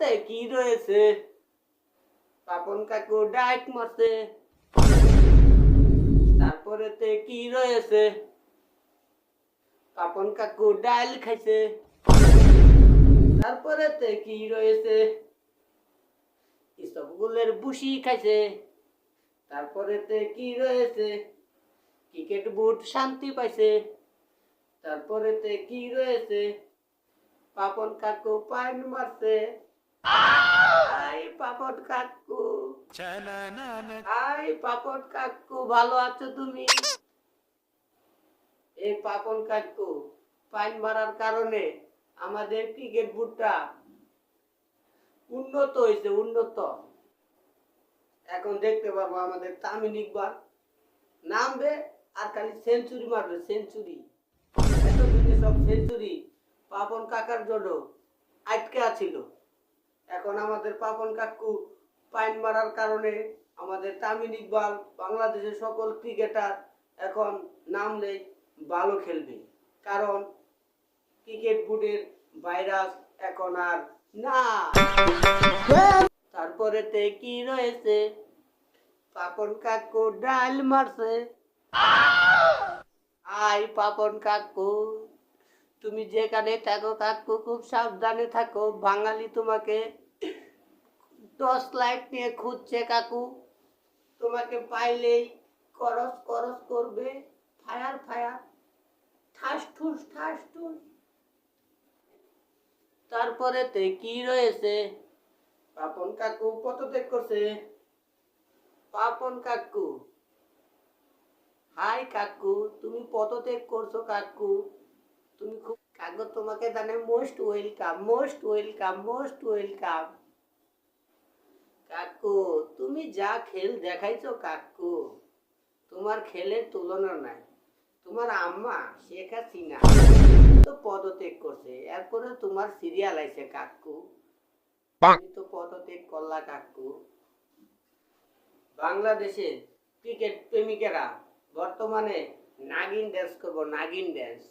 তে কি রয়েছে? পাপন কাকু ডাইট মারছে। তারপরে তে কি রয়েছে? পাপন কাকু ডাইল খাইছে। তারপরে তে কি রয়েছে? ইসবগুলের বুসি খাইছে। তারপরে তে কি রয়েছে? ক্রিকেট বুট শান্তি পাইছে। তারপরে তে কি রয়েছে? পাপন কাকু পাইন মারছে। আই পাপন কাকু। আই পাপন কাকু ভালো আছো তুমি? এই পাপন কাকু পাইন মারার কারণে আমাদের ক্রিকেট বুটটা উন্নত হয়েছে উন্নত। এখন দেখতে পারব আমাদের তামিল ইকবাল। নামবে আর খালি সেঞ্চুরি মারবে সেঞ্চুরি সব সেঞ্চুরি পাপন কাকার জন্য আটকে আছিল এখন আমাদের পাপন কাকু পাইন মারার কারণে আমাদের তামিল ইকবাল বাংলাদেশের সকল ক্রিকেটার এখন নামলে ভালো খেলবে। কারণ ক্রিকেট বোর্ডের ভাইরাস এখন আর না। তারপরে তে কি রয়েছে? পাপন কাকু ডাল মারছে। আই পাপন কাকু, তুমি যেখানে থাকো কাকু, খুব সাবধানে থাকো। বাঙালি তোমাকে টর্চ লাইট নিয়ে খুঁজছে কাকু। তোমাকে পাইলেই করস করস করবে ফায়ার ফায়ার। ঠাস ঠুস ঠাস ঠুস। তারপরে তে কি রয়েছে? পাপন কাকু পদত্যাগ করছে। পাপন কাকু। হাই কাকু তুমি পদত্যাগ করছ কাকু। তুমি খুব কাকু তোমাকে জানে most welcome most welcome most welcome কাকু তুমি যা খেল দেখাইছো কাকু তোমার খেলের তুলনা নাই। তোমার আম্মা শেখ হাসিনা তো পদত্যাগ করছে এরপরে তোমার সিরিয়াল আইছে কাকু। তো পদত্যাগ করলা কাকু। বাংলাদেশের ক্রিকেট প্রেমিকেরা বর্তমানে নাগিন ড্যান্স করব নাগিন ড্যান্স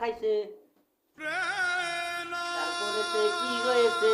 খাইছে। তারপরে কি রয়েছে